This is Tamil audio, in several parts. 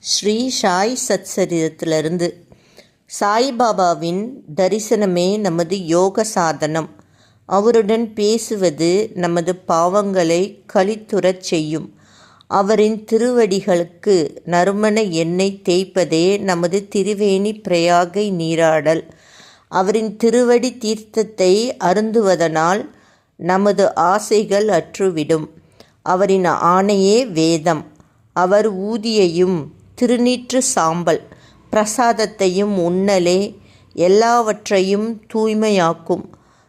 ஸ்ரீ சாய் சத்சரிதத்திலிருந்து சாய்பாபாவின் தரிசனமே நமது யோக சாதனம். அவருடன் பேசுவது நமது பாவங்களை கழித்துறச் செய்யும். அவரின் திருவடிகளுக்கு நறுமண எண்ணெய் தேய்ப்பதே நமது திருவேணி பிரயாகை நீராடல். அவரின் திருவடி தீர்த்தத்தை அருந்துவதனால் நமது ஆசைகள் அற்றுவிடும். அவரின் ஆணையே வேதம். அவர் ஊதியையும் திருநீற்று சாம்பல். பிரசாதத்தையும் உண்ணலே எல்லாவற்றையும் தூய்மையாக்கும்.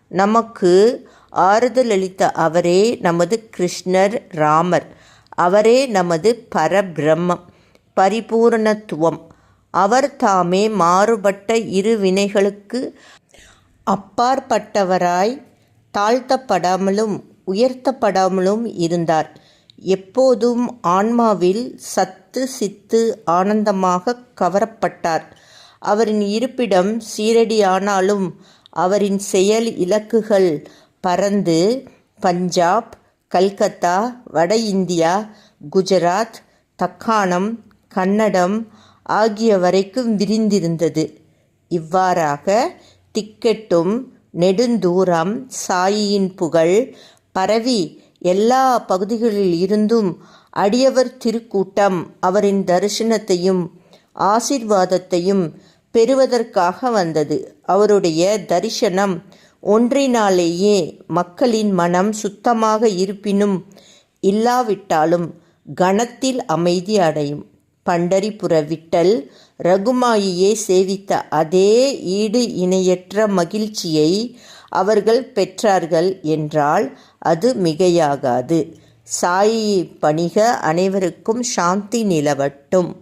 நமக்கு ஆறுதலளித்த அவரே நமது கிருஷ்ணர் ராமர். அவரே நமது பரபிரம்மம். பரிபூரணத்துவம். அவர் தாமே மாறுபட்ட இரு வினைகளுக்கு அப்பாற்பட்டவராய் தாழ்த்தப்படாமலும் உயர்த்தப்படாமலும் இருந்தார். எப்போதும் ஆன்மாவில் சத்து சித்து ஆனந்தமாக கவரப்பட்டார். அவரின் இருப்பிடம் சீரடியானாலும் அவரின் செயல் இலக்குகள் பறந்து பஞ்சாப் கல்கத்தா வட இந்தியா குஜராத் தக்காணம் கன்னடம் ஆகிய வரைக்கும் விரிந்திருந்தது. இவ்வாறாக திக்கெட்டும் நெடுந்தூரம் சாயியின் புகழ் பரவி எல்லா பகுதிகளில் இருந்தும் அடியவர் திருக்கூட்டம் அவரின் தரிசனத்தையும் ஆசிர்வாதத்தையும் பெறுவதற்காக வந்தது. அவருடைய தரிசனம் ஒன்றினாலேயே மக்களின் மனம் சுத்தமாக இருப்பினும் இல்லாவிட்டாலும் கணத்தில் அமைதி அடையும். பண்டரிபுர விட்டல் ரகுமாயியை சேவித்த அதே ஈடு இணையற்ற மகிழ்ச்சியை அவர்கள் பெற்றார்கள் என்றால் அது மிகையாகாது. சாயி பணிக அனைவருக்கும் சாந்தி நிலவட்டும்.